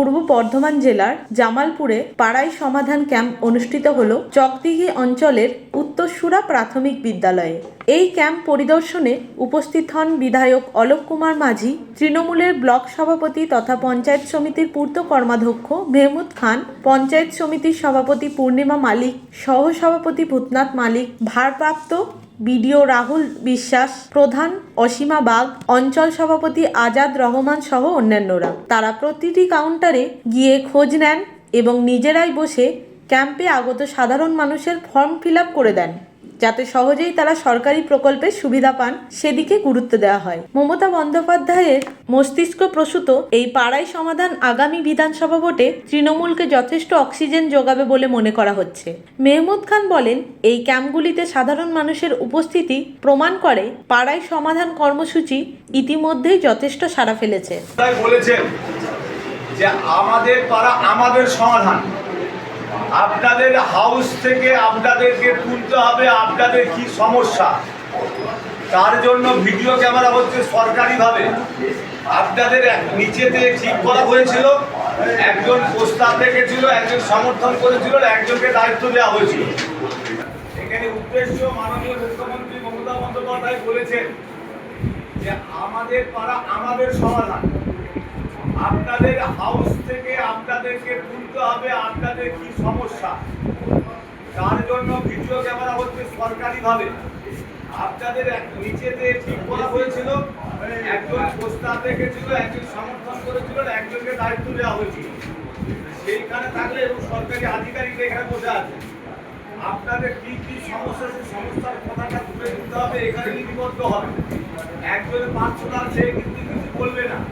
পূর্ব বর্ধমান জেলার জামালপুরে পাড়াই সমাধান ক্যাম্প অনুষ্ঠিত হল চকদিঘি অঞ্চলের উত্তরসুরা প্রাথমিক বিদ্যালয়ে। এই ক্যাম্প পরিদর্শনে উপস্থিত হন বিধায়ক অলোক কুমার মাঝি, তৃণমূলের ব্লক সভাপতি তথা পঞ্চায়েত সমিতির পূর্ত কর্মাধ্যক্ষ মেহমুদ খান, পঞ্চায়েত সমিতির সভাপতি পূর্ণিমা মালিক সহ সভাপতি ভূতনাথ মালিক, ভারপ্রাপ্ত বিডিও রাহুল বিশ্বাস, প্রধান অসীমা বাগ, অঞ্চল সভাপতি আজাদ রহমান সহ অন্যান্যরা। তারা প্রতিটি কাউন্টারে গিয়ে খোঁজ নেন এবং নিজেরাই বসে ক্যাম্পে আগত সাধারণ মানুষের ফর্ম ফিল করে দেন। যাতে সহজেই তারা সরকারি প্রকল্পের সুবিধা পান, সেদিকে গুরুত্ব দেওয়া হয়। মমতা বন্দ্যোপাধ্যায়ের মস্তিষ্ক প্রসূত এই পাড়াই সমাধান আগামী বিধানসভা ভোটে তৃণমূলকে যথেষ্ট অক্সিজেন যোগাবে বলে মনে করা হচ্ছে। মেহমুদ খান বলেন, এই ক্যাম্পগুলিতে সাধারণ মানুষের উপস্থিতি প্রমাণ করে পাড়াই সমাধান কর্মসূচি ইতিমধ্যেই যথেষ্ট সাড়া ফেলেছে। বলেছেন যে আমাদের পাড়া আমাদের সমাধান। আপনাদের হাউস থেকে আপনাদেরকে তুলতে হবে আপনাদের কি সমস্যা? তার জন্য ভিডিও ক্যামেরা হচ্ছে সরকারিভাবে। আপনাদের নিচেতে ঠিক করা হয়েছিল, একজন প্রস্তাব রেখেছিল, একজন সমর্থন করেছিল, একজনকে দায়িত্ব দেওয়া হয়েছিল। এখানে উদ্দেশ্য মাননীয় মুখ্যমন্ত্রী মমতা বন্দ্যোপাধ্যায় বলেছেন যে আমাদের পাড়া আমাদের সমাধান। আপনাদের হাউস থেকে আপনাদেরকে তুলতে হবে, আপনাদের কি সমস্যা? তার জন্য ভিডিও ক্যামেরা হচ্ছে সরকারিভাবে। আপনাদের নিচেতে ঠিক করা হয়েছিল, একজন প্রস্তাব রেখেছিল, একজন সমর্থন করেছিল একজনকে দায়িত্ব দেওয়া হয়েছিল। সেইখানে থাকলে এবং সরকারি আধিকারিক এখানে বসে আছে। আপনাদের কি কি সমস্যা, সেই সমস্যার কথাটা তুলে দিতে হবে, এখানে লিপিবদ্ধ হবে। একজন পাঁচশোটা সে কিন্তু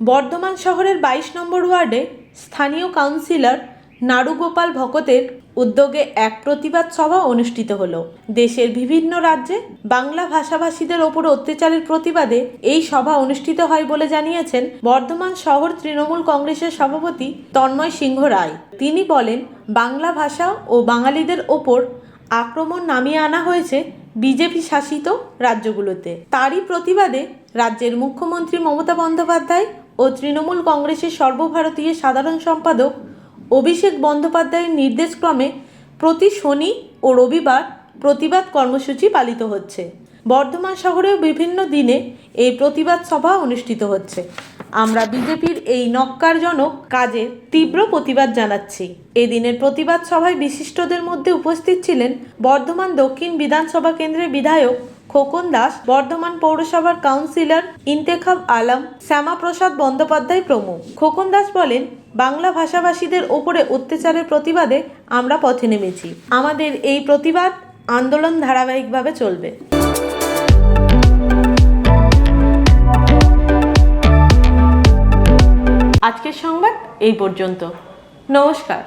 বর্ধমান শহরের বাইশ নম্বর ওয়ার্ডে স্থানীয় কাউন্সিলর নাড়ুগোপাল ভকতের উদ্যোগে এক প্রতিবাদ সভা অনুষ্ঠিত হলো। দেশের বিভিন্ন রাজ্যে বাংলা ভাষাভাষীদের ওপর অত্যাচারের প্রতিবাদে এই সভা অনুষ্ঠিত হয় বলে জানিয়েছেন বর্ধমান শহর তৃণমূল কংগ্রেসের সভাপতি তন্ময় সিংহ রায়। তিনি বলেন, বাংলা ভাষা ও বাঙালিদের ওপর আক্রমণ নামিয়ে আনা হয়েছে বিজেপি শাসিত রাজ্যগুলোতে। তারই প্রতিবাদে রাজ্যের মুখ্যমন্ত্রী মমতা বন্দ্যোপাধ্যায় ও তৃণমূল কংগ্রেসের সর্বভারতীয় সাধারণ সম্পাদক অভিষেক বন্দ্যোপাধ্যায়ের নির্দেশক্রমে প্রতি শনি ও রবিবার প্রতিবাদ কর্মসূচি পালিত হচ্ছে। বর্ধমান শহরেও বিভিন্ন দিনে এই প্রতিবাদ সভা অনুষ্ঠিত হচ্ছে। আমরা বিজেপির এই নক্কারজনক কাজের তীব্র প্রতিবাদ জানাচ্ছি। এদিনের প্রতিবাদ সভায় বিশিষ্টদের মধ্যে উপস্থিত ছিলেন বর্ধমান দক্ষিণ বিধানসভা কেন্দ্রের বিধায়ক খোকন দাস, বর্ধমান পৌরসভার কাউন্সিলর ইন্তেখাব আলম শ্যামাপ্রসাদ বন্দ্যোপাধ্যায় প্রমুখ। খোকন দাস বলেন, বাংলা ভাষাভাষীদের ওপরে অত্যাচারের প্রতিবাদে আমরা পথে নেমেছি। আমাদের এই প্রতিবাদ আন্দোলন ধারাবাহিকভাবে চলবে। আজকের সংবাদ এই পর্যন্ত। নমস্কার।